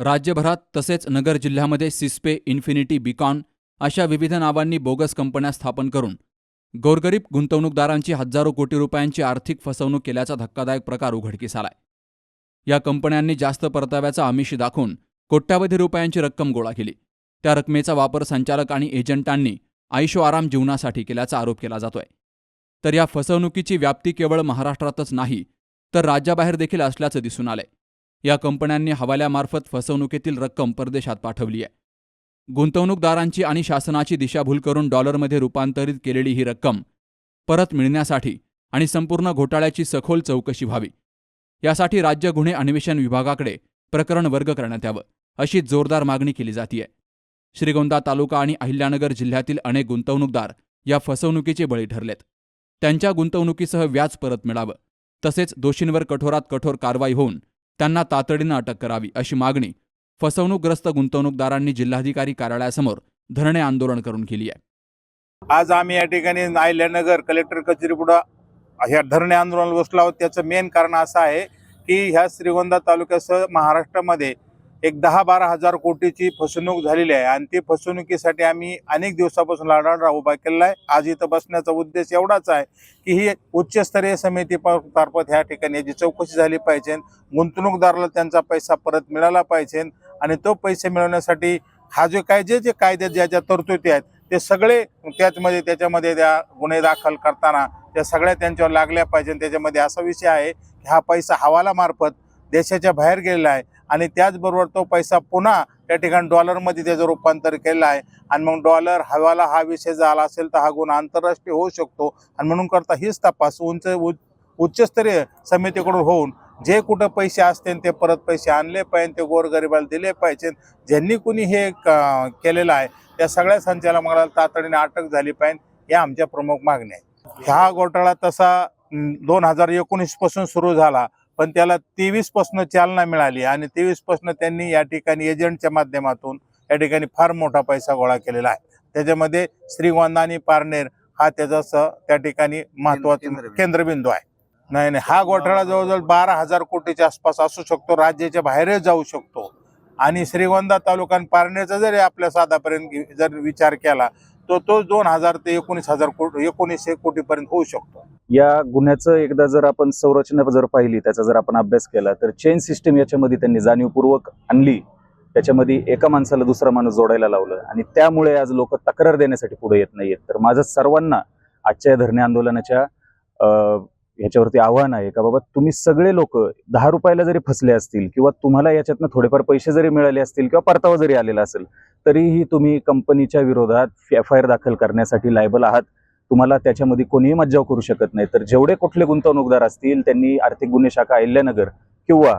राज्यभरात तसेच नगर जिल्ह्यामध्ये सिस्पे इन्फिनिटी बिकॉन अशा विविध नावांनी बोगस कंपन्या स्थापन करून गोरगरीब गुंतवणूकदारांची हजारो कोटी रुपयांची आर्थिक फसवणूक केल्याचा धक्कादायक प्रकार उघडकीस आलाय. या कंपन्यांनी जास्त परताव्याचा आमिष दाखवून कोट्यावधी रुपयांची रक्कम गोळा केली. त्या रकमेचा वापर संचालक आणि एजंटांनी आयुष्य आराम जीवनासाठी केल्याचा आरोप केला जातोय. तर या फसवणुकीची व्याप्ती केवळ महाराष्ट्रातच नाही तर राज्याबाहेर देखील असल्याचं दिसून आलंय. या कंपन्यांनी हवाल्यामार्फत फसवणुकीतील रक्कम परदेशात पाठवली आहे गुंतवणूकदारांची आणि शासनाची दिशाभूल करून डॉलरमध्ये रूपांतरित केलेली ही रक्कम परत मिळण्यासाठी आणि संपूर्ण घोटाळ्याची सखोल चौकशी व्हावी. यासाठी राज्य गुन्हे अन्वेषण विभागाकडे प्रकरण वर्ग करण्यात यावं अशी जोरदार मागणी केली जातीये. श्रीगोंदा तालुका आणि अहिल्यानगर जिल्ह्यातील अनेक गुंतवणूकदार या फसवणुकीचे बळी ठरलेत. त्यांच्या गुंतवणुकीसह व्याज परत मिळावं तसेच दोषींवर कठोरात कठोर कारवाई होऊन त्यांना तातडीनं अटक करावी अशी मागणी फसवणूकग्रस्त गुंतवणूकदारांनी जिल्हाधिकारी कार्यालयासमोर धरणे आंदोलन करून केली आहे. आज आम्ही या ठिकाणी नायल्यानगर कलेक्टर कचेरी पुढं ह्या धरणे आंदोलन बसलो आहोत. त्याचं मेन कारण असं आहे की ह्या श्रीगोंदा तालुक्यासह महाराष्ट्रामध्ये एक दहा बारा हजार कोटीची फसवणूक झालेली आहे. आणि ती फसवणुकीसाठी आम्ही अनेक दिवसापासून लढाडा उभा केलेला आहे. आज इथं बसण्याचा उद्देश एवढाच आहे की ही उच्चस्तरीय समिती मार्फत ह्या ठिकाणी याची चौकशी झाली पाहिजे. गुंतवणूकदाराला त्यांचा पैसा परत मिळाला पाहिजे. आणि तो पैसे मिळवण्यासाठी हा जो काय जे जे कायदे ज्या ज्या तरतुदी आहेत ते सगळे त्याचमध्ये त्याच्यामध्ये त्या गुन्हे दाखल करताना त्या सगळ्या त्यांच्यावर लागल्या पाहिजे. त्याच्यामध्ये असा विषय आहे की हा पैसा हवालामार्फत देशाच्या बाहेर गेलेला आहे. आणि त्याचबरोबर तो पैसा पुन्हा त्या ठिकाणी डॉलरमध्ये त्याचं रूपांतर केलं आहे. आणि मग डॉलर हवाला हा विषय झाला असेल तर हा गुन्हा आंतरराष्ट्रीय होऊ शकतो. आणि म्हणून करता हीच तपास उंच उच्चस्तरीय समितीकडून होऊन जे कुठं पैसे असतील ते परत पैसे आणले पाहिजे ते गोरगरिबाला दिले पाहिजे. ज्यांनी कुणी हे क- केलेलं आहे त्या सगळ्या संचालकाला तातडीने अटक झाली पाहिजे या आमच्या प्रमुख मागण्या आहेत. ह्या घोटाळा तसा दोन हजार एकोणीसपासून सुरू झाला. पण त्याला तेवीसपासून चालना मिळाली आणि तेवीसपासून त्यांनी या ठिकाणी एजंटच्या माध्यमातून या ठिकाणी फार मोठा पैसा गोळा केलेला आहे. त्याच्यामध्ये श्रीगोंदा आणि पारनेर हा त्याचा स- त्या ठिकाणी महत्त्वाचा केंद्रबिंदू. आहे. नाही नाही हा घोटाळा जवळजवळ बारा हजार कोटीच्या आसपास असू शकतो राज्याच्या बाहेरच जाऊ शकतो. आणि श्रीगोंदा तालुका आणि पारनेरचा जरी आपल्या साधापर्यंत जर विचार केला तो तो दोन हजार ते एकोणीस हजार कोटी एकोणीसशे कोटीपर्यंत होऊ शकतो. या गुन्ह्याचं एकदा जर आपण संरचना जर पाहिली त्याचा जर आपण अभ्यास केला तर चेन सिस्टीम याच्यामध्ये त्यांनी जाणीवपूर्वक आणली. त्याच्यामध्ये एका माणसाला दुसरा माणूस जोडायला लावलं आणि त्यामुळे आज लोक तक्रार देण्यासाठी पुढे येत नाहीयेत. तर माझं सर्वांना आजच्या धरणे आंदोलनाच्या ह्याच्यावरती आव्हान आहे का बाबा तुम्ही सगळे लोक दहा रुपयाला जरी फसले असतील किंवा तुम्हाला याच्यातनं थोडेफार पैसे जरी मिळाले असतील किंवा परतावा जरी आलेला असेल तरीही तुम्ही कंपनीच्या विरोधात एफ आय आर दाखल करण्यासाठी लायबल आहात. तुम्हाला त्याच्यामध्ये कोणीही मज्जाव करू शकत नाही. तर जेवढे कुठले गुंतवणूकदार असतील त्यांनी आर्थिक गुन्हे शाखा अहिल्यानगर किंवा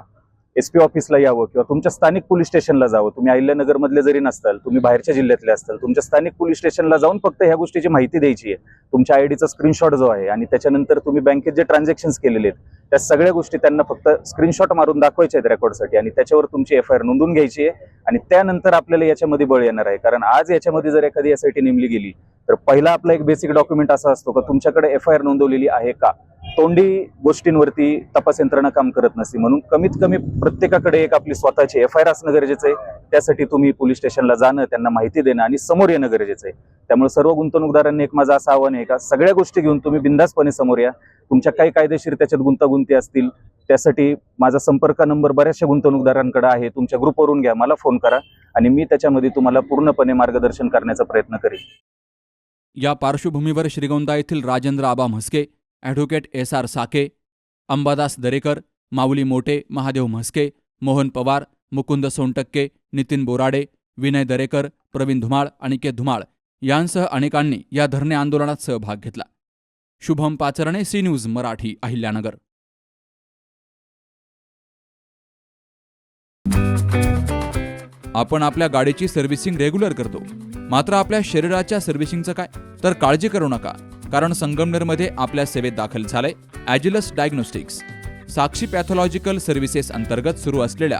एस पी ऑफिसला यावं किंवा तुमच्या स्थानिक पोलीस स्टेशनला जावं. तुम्ही अहिल्यानगरमधले जरी नसताल तुम्ही बाहेरच्या जिल्ह्यातले असताल तुमच्या स्थानिक पोलीस स्टेशनला जाऊन फक्त ह्या गोष्टीची माहिती द्यायची आहे. तुमच्या आयडीचा स्क्रीनशॉट जो आहे आणि त्याच्यानंतर तुम्ही बँकेत जे ट्रान्झॅक्शन केलेले आहेत त्या सगळ्या गोष्टी त्यांना फक्त स्क्रीनशॉट मारून दाखवायच्या आहेत रेकॉर्डसाठी आणि त्याच्यावर तुमची एफ आय आर नोंदवून घ्यायची आहे. आणि त्यानंतर आपल्याला याच्यामध्ये बळ येणार आहे. कारण आज याच्यामध्ये जर एखादी एस आय टी नेमली गेली तर पहिला आपला एक बेसिक डॉक्युमेंट असा असतो का तुमच्याकडे एफ आय आर नोंदवलेली आहे का? तोंडी गोष्टींवरती तपास यंत्रणा काम करत नसते. म्हणून कमीत कमी प्रत्येकाकडे एक आपली स्वतःची एफ आय आर असणं गरजेचं आहे. त्यासाठी तुम्ही पोलीस स्टेशनला जाणं त्यांना माहिती देणं आणि समोर येणं गरजेचं आहे. त्यामुळे सर्व गुंतवणूकदारांनी एक माझं असं आव्हान आहे का सगळ्या गोष्टी घेऊन तुम्ही बिंदासपणे समोर या. तुमच्या काही कायदेशीर त्याच्यात गुंतागुंती असतील त्यासाठी माझा संपर्क नंबर बऱ्याचशा गुंतवणूकदारांकडे आहे. तुमच्या ग्रुपवरून घ्या मला फोन करा आणि मी त्याच्यामध्ये तुम्हाला पूर्णपणे मार्गदर्शन करण्याचा प्रयत्न करेन. या पार्श्वभूमीवर श्रीगोंदा येथील Rajendra Aba Mhaske advocate S R Sake Ambadas Darekar माऊली मोटे महादेव म्हस्के मोहन पवार मुकुंद सोनटक्के नितीन बोराडे विनय दरेकर प्रवीण धुमाळ अनिकेत धुमाळ यांसह अनेकांनी या धरणे आंदोलनात सहभाग घेतला. Shubham Pacharne C news Marathi Ahilyanagar. आपण आपल्या गाडीची सर्व्हिसिंग रेग्युलर करतो. मात्र आपल्या शरीराच्या सर्व्हिसिंगचं काय? तर काळजी करू नका कारण संगमनेरमध्ये आपल्या सेवेत दाखल झालंय Agilus diagnostics. Sakshi pathological services अंतर्गत सुरू असलेल्या